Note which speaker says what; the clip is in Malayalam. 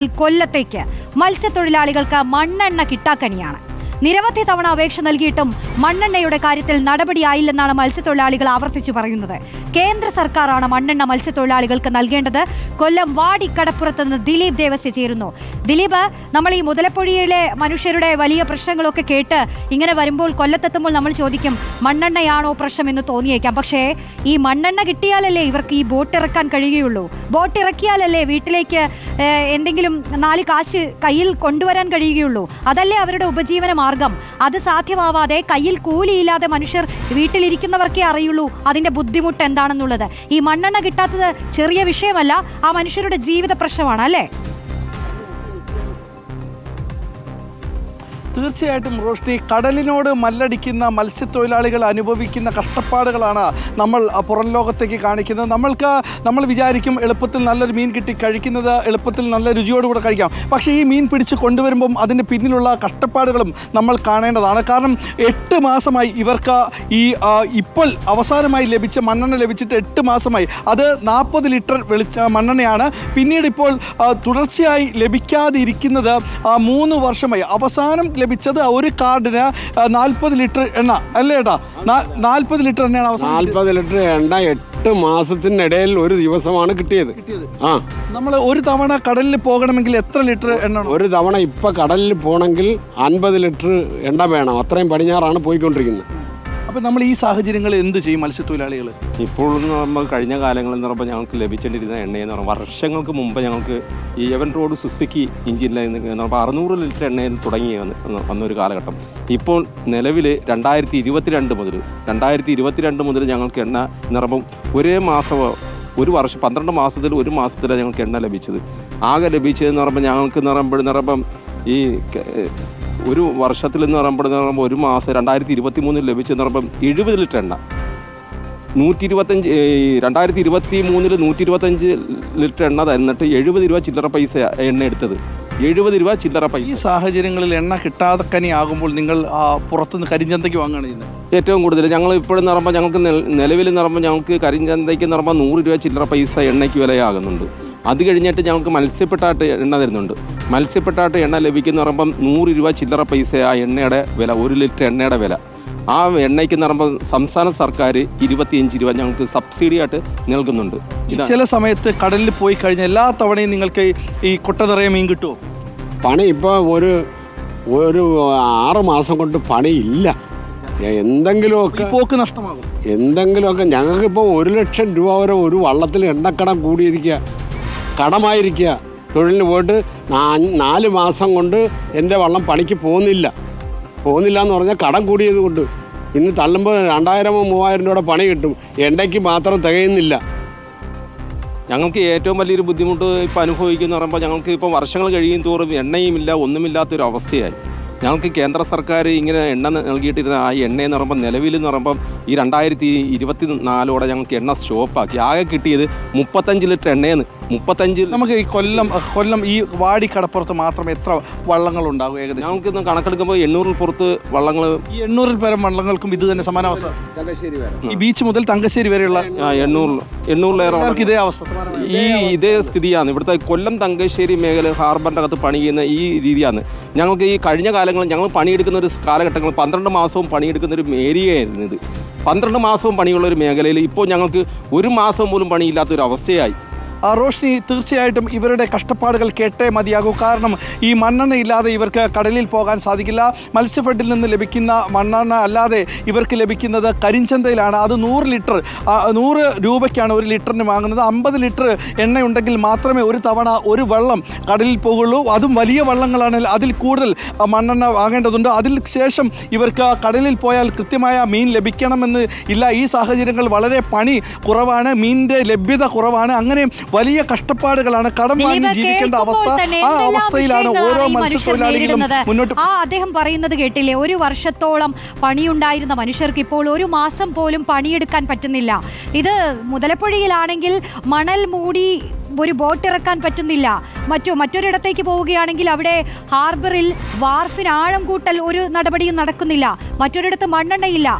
Speaker 1: കൊല്ലത്തേക്ക് മത്സ്യത്തൊഴിലാളികൾക്ക് മണ്ണെണ്ണ കിട്ടാക്കനിയാണ് നിരവധി തവണ അപേക്ഷ നൽകിയിട്ടും മണ്ണെണ്ണയുടെ കാര്യത്തിൽ നടപടിയായില്ലെന്നാണ് മത്സ്യത്തൊഴിലാളികൾ ആവർത്തിച്ചു പറയുന്നത്. കേന്ദ്ര സർക്കാരാണ് മണ്ണെണ്ണ മത്സ്യത്തൊഴിലാളികൾക്ക് നൽകേണ്ടത്. കൊല്ലം വാടിക്കടപ്പുറത്ത് നിന്ന് ദിലീപ് ദേവസ്യ ചേരുന്നു. ദിലീപ് നമ്മൾ ഈ മുതലപ്പൊഴിയിലെ മനുഷ്യരുടെ വലിയ പ്രശ്നങ്ങളൊക്കെ കേട്ട് ഇങ്ങനെ വരുമ്പോൾ കൊല്ലത്തെത്തുമ്പോൾ നമ്മൾ ചോദിക്കും മണ്ണെണ്ണയാണോ പ്രശ്നം എന്ന് തോന്നിയേക്കാം. പക്ഷേ ഈ മണ്ണെണ്ണ കിട്ടിയാലല്ലേ ഇവർക്ക് ഈ ബോട്ട് ഇറക്കാൻ കഴിയുകയുള്ളൂ. ബോട്ട് ഇറക്കിയാലല്ലേ വീട്ടിലേക്ക് എന്തെങ്കിലും നാല് കാശ് കയ്യിൽ കൊണ്ടുവരാൻ കഴിയുകയുള്ളൂ. അതല്ലേ അവരുടെ ഉപജീവന മാർഗം. അത് സാധ്യമാവാതെ കയ്യിൽ കൂലിയില്ലാതെ മനുഷ്യർ വീട്ടിലിരിക്കുന്നവർക്കേ അറിയുള്ളൂ അതിന്റെ ബുദ്ധിമുട്ട് എന്താണെന്നുള്ളത്. ഈ മണ്ണെണ്ണ കിട്ടാത്തത് ചെറിയ വിഷയമല്ല ആ മനുഷ്യരുടെ ജീവിത പ്രശ്നമാണ് അല്ലേ?
Speaker 2: തീർച്ചയായിട്ടും റോഷ്നി കടലിനോട് മല്ലടിക്കുന്ന മത്സ്യത്തൊഴിലാളികൾ അനുഭവിക്കുന്ന കഷ്ടപ്പാടുകളാണ് നമ്മൾ പുറം ലോകത്തേക്ക് കാണിക്കുന്നത്. നമ്മൾക്ക് നമ്മൾ വിചാരിക്കും എളുപ്പത്തിൽ നല്ലൊരു മീൻ കിട്ടി കഴിക്കുന്നത് എളുപ്പത്തിൽ നല്ല രുചിയോടുകൂടെ കഴിക്കാം. പക്ഷേ ഈ മീൻ പിടിച്ച് കൊണ്ടുവരുമ്പം അതിന്റെ പിന്നിലുള്ള കഷ്ടപ്പാടുകളും നമ്മൾ കാണേണ്ടതാണ്. കാരണം എട്ട് മാസമായി ഇവർക്ക് ഈ ഇപ്പോൾ അവസാനമായി ലഭിച്ച മണ്ണെണ്ണ ലഭിച്ചിട്ട് എട്ട് മാസമായി. അത് നാൽപ്പത് ലിറ്റർ വെളിച്ച മണ്ണെണ്ണയാണ്. പിന്നീട് ഇപ്പോൾ തുടർച്ചയായി ലഭിക്കാതിരിക്കുന്നത് മൂന്ന് വർഷമായി. അവസാനം ലഭിച്ചത് ഒരു കാർഡിന് നാൽപ്പത് ലിറ്റർ എണ്ണ. അല്ലേ ഏട്ടാ? നാൽപ്പത് ലിറ്റർ എണ്ണയാണ് അവസാനം
Speaker 3: നാൽപ്പത് ലിറ്റർ എണ്ണ എട്ട് മാസത്തിനിടയിൽ ഒരു ദിവസമാണ് കിട്ടിയത്. ആ.
Speaker 2: നമ്മൾ ഒരു തവണ കടലിൽ പോകണമെങ്കിൽ എത്ര ലിറ്റർ എണ്ണ
Speaker 3: ഒരു തവണ ഇപ്പൊ കടലിൽ പോകണമെങ്കിൽ അൻപത് ലിറ്റർ എണ്ണ വേണം. അത്രയും പടിഞ്ഞാറാണ് പോയിക്കൊണ്ടിരിക്കുന്നത്.
Speaker 2: അപ്പം നമ്മൾ ഈ സാഹചര്യങ്ങളിൽ എന്ത് ചെയ്യും മത്സ്യത്തൊഴിലാളികൾ
Speaker 4: ഇപ്പോഴെന്ന് പറയുമ്പോൾ കഴിഞ്ഞ കാലങ്ങളിൽ എന്ന് പറയുമ്പോൾ ഞങ്ങൾക്ക് ലഭിച്ചിട്ടിരുന്ന എണ്ണയെന്ന് പറയുമ്പോൾ വർഷങ്ങൾക്ക് മുമ്പ് ഞങ്ങൾക്ക് ഈ എവൻ റോഡ് സുസുക്കി എന്ന് പറയുമ്പോൾ അറുന്നൂറ് ലിറ്റർ എണ്ണയിൽ തുടങ്ങി വന്ന് വന്നൊരു കാലഘട്ടം. ഇപ്പോൾ നിലവിൽ രണ്ടായിരത്തി ഇരുപത്തിരണ്ട് മുതൽ രണ്ടായിരത്തി ഇരുപത്തിരണ്ട് മുതൽ ഞങ്ങൾക്ക് എണ്ണ എന്ന് പറയുമ്പോൾ ഒരേ മാസം ഒരു വർഷം പന്ത്രണ്ട് മാസത്തിൽ ഒരു മാസത്തിലാണ് ഞങ്ങൾക്ക് എണ്ണ ലഭിച്ചത്. ആകെ ലഭിച്ചതെന്ന് പറയുമ്പോൾ ഞങ്ങൾക്ക് നിറമ്പോൾ നിറമ്പം ഈ ഒരു വർഷത്തിൽ എന്ന് പറയുമ്പോൾ ഒരു മാസം രണ്ടായിരത്തി ഇരുപത്തി മൂന്നിൽ ലഭിച്ചെന്ന് പറയുമ്പം എഴുപത് ലിറ്റർ എണ്ണ. നൂറ്റി ഇരുപത്തഞ്ച് രണ്ടായിരത്തി ഇരുപത്തി മൂന്നിൽ നൂറ്റി ഇരുപത്തഞ്ച് ലിറ്റർ എണ്ണ തന്നിട്ട് എഴുപത് രൂപ ചില്ലറ പൈസ എണ്ണ എടുത്തത്. എഴുപത് രൂപ ചില്ലറ പൈസ.
Speaker 2: ഈ സാഹചര്യങ്ങളിൽ എണ്ണ കിട്ടാതെ കനി ആകുമ്പോൾ നിങ്ങൾ പുറത്തുനിന്ന് കരിഞ്ചന്തയ്ക്ക് വാങ്ങുകയാണ് ചെയ്യുന്നത്.
Speaker 4: ഏറ്റവും കൂടുതൽ ഞങ്ങൾ ഇപ്പോഴെന്ന് പറയുമ്പോൾ ഞങ്ങൾക്ക് നിലവിൽ എന്ന് പറയുമ്പോൾ ഞങ്ങൾക്ക് കരിഞ്ചന്തയ്ക്ക് എന്ന് പറയുമ്പോൾ നൂറ് രൂപ ചില്ലറ പൈസ എണ്ണയ്ക്ക് വിലയാകുന്നുണ്ട്. അത് കഴിഞ്ഞിട്ട് ഞങ്ങൾക്ക് മത്സ്യപ്പെട്ടായിട്ട് എണ്ണ തരുന്നുണ്ട്. മത്സ്യപ്പെട്ടാട്ട് എണ്ണ ലഭിക്കുന്ന പറയുമ്പം നൂറ് രൂപ ചില്ലറ പൈസ ആ എണ്ണയുടെ വില ഒരു ലിറ്റർ എണ്ണയുടെ വില. ആ എണ്ണയ്ക്ക് എന്ന് പറയുമ്പോൾ സംസ്ഥാന സർക്കാർ ഇരുപത്തിയഞ്ച് രൂപ ഞങ്ങൾക്ക് സബ്സിഡി ആയിട്ട് നൽകുന്നുണ്ട്.
Speaker 2: ചില സമയത്ത് കടലിൽ പോയി കഴിഞ്ഞ എല്ലാ തവണയും നിങ്ങൾക്ക് ഈ- കൊട്ട നിറയെ മീൻ കിട്ടുമോ?
Speaker 3: പണി ഇപ്പോൾ ഒരു ഒരു ആറ് മാസം കൊണ്ട് പണിയില്ല. എന്തെങ്കിലുമൊക്കെ
Speaker 2: പോക്ക് നഷ്ടമാകും.
Speaker 3: എന്തെങ്കിലുമൊക്കെ ഞങ്ങൾക്കിപ്പോൾ ഒരു ലക്ഷം രൂപ വരെ ഒരു വള്ളത്തിൽ എണ്ണക്കടം കൂടിയിരിക്കുക കടമായിരിക്കുക. തൊഴിലിന് പോയിട്ട് നാല് മാസം കൊണ്ട് എന്റെ വള്ളം പണിക്ക് പോകുന്നില്ല. പോകുന്നില്ല എന്ന് പറഞ്ഞാൽ കടം കൂടിയത് കൊണ്ട്. ഇന്ന് തള്ളുമ്പോൾ രണ്ടായിരമോ മൂവായിരം രൂപയുടെ പണി കിട്ടും. എണ്ണയ്ക്ക് മാത്രം തികയുന്നില്ല.
Speaker 4: ഞങ്ങൾക്ക് ഏറ്റവും വലിയൊരു ബുദ്ധിമുട്ട് ഇപ്പോൾ അനുഭവിക്കുന്ന പറയുമ്പോൾ ഞങ്ങൾക്ക് ഇപ്പോൾ വർഷങ്ങൾ കഴിയും തോറും എണ്ണയുമില്ല ഒന്നുമില്ലാത്തൊരു അവസ്ഥയായി ഞങ്ങൾക്ക് കേന്ദ്ര സർക്കാർ ഇങ്ങനെ എണ്ണ നൽകിയിട്ടിരുന്ന ആ എണ്ണ എന്ന് പറയുമ്പോൾ നിലവിൽ എന്ന് പറയുമ്പം ഈ രണ്ടായിരത്തി ഇരുപത്തി നാലോടെ ഞങ്ങൾക്ക് എണ്ണ സ്റ്റോപ്പാക്കി. ആകെ കിട്ടിയത് മുപ്പത്തഞ്ച് ലിറ്റർ എണ്ണയെന്ന് മുപ്പത്തഞ്ച്
Speaker 2: നമുക്ക് ഈ കൊല്ലം കൊല്ലം ഈ വാടി കടപ്പുറത്ത് മാത്രം എത്ര വള്ളങ്ങൾ ഉണ്ടാകും ഏകദേശം?
Speaker 4: ഞങ്ങൾക്ക് ഇന്ന് കണക്കെടുക്കുമ്പോൾ എണ്ണൂറിൽ പുറത്ത് വള്ളങ്ങൾ
Speaker 2: ഈ എണ്ണൂറിൽ പരം വള്ളങ്ങൾക്കും ഇത് തന്നെ സമാനാവസ്ഥ ഈ ബീച്ച് മുതൽ തങ്കശ്ശേരി വരെയുള്ള
Speaker 4: എണ്ണൂറിൽ എണ്ണൂറിലേറെ
Speaker 2: ഇതേ അവസ്ഥ.
Speaker 4: ഈ ഇതേ സ്ഥിതിയാണ്. ഇവിടുത്തെ കൊല്ലം തങ്കശ്ശേരി മേഖല ഹാർബറിന്റെ അകത്ത് പണി ചെയ്യുന്ന ഈ രീതിയാണ്. ഞങ്ങൾക്ക് ഈ കഴിഞ്ഞ കാലങ്ങളിൽ ഞങ്ങൾ പണിയെടുക്കുന്ന ഒരു കാലഘട്ടങ്ങൾ പന്ത്രണ്ട് മാസവും പണിയെടുക്കുന്ന ഒരു ഏരിയയായിരുന്നു ഇത്. പന്ത്രണ്ട് മാസവും പണിയുള്ള ഒരു മേഖലയിൽ ഇപ്പോൾ ഞങ്ങൾക്ക് ഒരു മാസം പോലും പണിയില്ലാത്തൊരു അവസ്ഥയായി.
Speaker 2: റോഷ്നി തീർച്ചയായിട്ടും ഇവരുടെ കഷ്ടപ്പാടുകൾ കേട്ടേ മതിയാകൂ. കാരണം ഈ മണ്ണെണ്ണ ഇല്ലാതെ ഇവർക്ക് കടലിൽ പോകാൻ സാധിക്കില്ല. മത്സ്യഫെഡിൽ നിന്ന് ലഭിക്കുന്ന മണ്ണെണ്ണ അല്ലാതെ ഇവർക്ക് ലഭിക്കുന്നത് കരിഞ്ചന്തയിലാണ്. അത് നൂറ് ലിറ്റർ നൂറ് രൂപയ്ക്കാണ് ഒരു ലിറ്ററിന് വാങ്ങുന്നത്. അമ്പത് ലിറ്റർ എണ്ണയുണ്ടെങ്കിൽ മാത്രമേ ഒരു തവണ ഒരു വെള്ളം കടലിൽ പോകുള്ളൂ. അതും വലിയ വള്ളങ്ങളാണെങ്കിൽ അതിൽ കൂടുതൽ മണ്ണെണ്ണ വാങ്ങേണ്ടതുണ്ട്. അതിൽ ശേഷം ഇവർക്ക് കടലിൽ പോയാൽ കൃത്യമായ മീൻ ലഭിക്കണമെന്ന് ഇല്ല. ഈ സാഹചര്യങ്ങൾ വളരെ പണി കുറവാണ്. മീനിന്റെ ലഭ്യത കുറവാണ്. അങ്ങനെ വലിയ കഷ്ടപ്പാടുകളാണ് കടം വാങ്ങി ജീവിക്കേണ്ട അവസ്ഥ. ആ അവസ്ഥയിലാണ് ഓരോ മത്സ്യത്തൊഴിലാളികളും മുന്നോട്ട്
Speaker 1: ആ അദ്ദേഹം പറയുന്നത് കേട്ടില്ലേ? ഒരു വർഷത്തോളം പണിയുണ്ടായിരുന്ന മനുഷ്യർക്ക് ഇപ്പോൾ ഒരു മാസം പോലും പണിയെടുക്കാൻ പറ്റുന്നില്ല. ഇത് മുതലപ്പുഴയിലാണെങ്കിൽ മണൽ മൂടി ഒരു ബോട്ട് ഇറക്കാൻ പറ്റുന്നില്ല. മറ്റു മറ്റൊരിടത്തേക്ക് പോവുകയാണെങ്കിൽ അവിടെ ഹാർബറിൽ വാർഫിന് ആഴം കൂട്ടൽ ഒരു നടപടിയും നടക്കുന്നില്ല. മറ്റൊരിടത്ത് മണ്ണെണ്ണയില്ല.